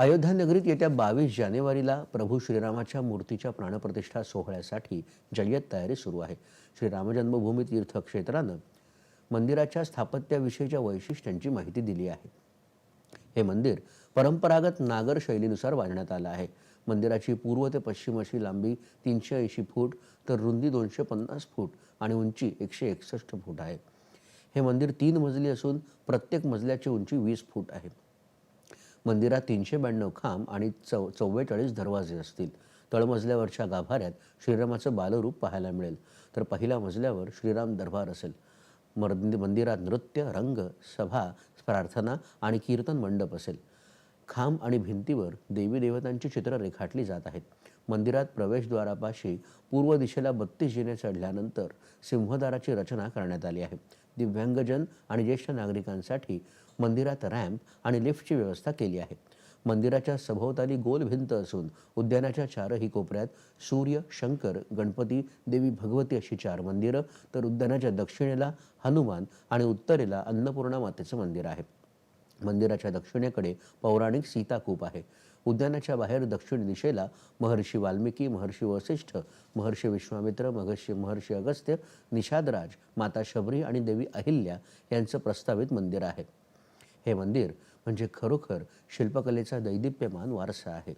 अयोध्या नगरीत येत्या बावीस जानेवारीला प्रभू श्रीरामाच्या मूर्तीच्या प्राणप्रतिष्ठा सोहळ्यासाठी जय्यत तयारी सुरू आहे. श्रीराम जन्मभूमी तीर्थक्षेत्रानं मंदिराच्या स्थापत्याविषयीच्या वैशिष्ट्यांची माहिती दिली आहे. हे मंदिर परंपरागत नागर शैलीनुसार बांधण्यात आलं आहे. मंदिराची पूर्व ते पश्चिम अशी लांबी तीनशे ऐंशी फूट तर रुंदी दोनशे पन्नास फूट आणि उंची एकशे एकसष्ट फूट आहे. हे मंदिर तीन मजली असून प्रत्येक मजल्याची उंची वीस फूट आहे. मंदिरात तीनशे ब्याण्णव खांब आणि चौ चव्वेचाळीस दरवाजे असतील. तळमजल्यावरच्या गाभाऱ्यात श्रीरामाचं बालरूप पाहायला मिळेल. तर पहिल्या मजल्यावर श्रीराम दरबार असेल. मंदिरात नृत्य रंग सभा प्रार्थना आणि कीर्तन मंडप असेल. खांब आणि भिंतीवर देवी देवतांची चित्र रेखाटली जात आहेत. मंदिरात प्रवेशद्वारापाशी पूर्व दिशेला बत्तीस जिने चढल्यानंतर सिंहदाराची रचना करण्यात आली आहे. दिव्यांगजन आणि ज्येष्ठ नागरिकांसाठी मंदिरात रॅम्प आणि लिफ्टची व्यवस्था केली आहे. मंदिराच्या सभोवताली गोल भिंत असून उद्यानाच्या चारही कोपऱ्यात सूर्य शंकर गणपती देवी भगवती अशी चार मंदिरं तर उद्यानाच्या दक्षिणेला हनुमान आणि उत्तरेला अन्नपूर्णा मातेचं मंदिर आहे. मंदिराच्या दक्षिणेकडे पौराणिक सीताकूप आहे. उद्यानाच्या बाहेर दक्षिण दिशेला महर्षी वाल्मिकी महर्षी वसिष्ठ महर्षी विश्वामित्र महर्षी महर्षी अगस्त्य निषादराज माता शबरी आणि देवी अहिल्या यांचं प्रस्तावित मंदिर आहे. हे मंदिर म्हणजे खरोखर शिल्पकलेचा दैदिप्यमान वारसा आहे.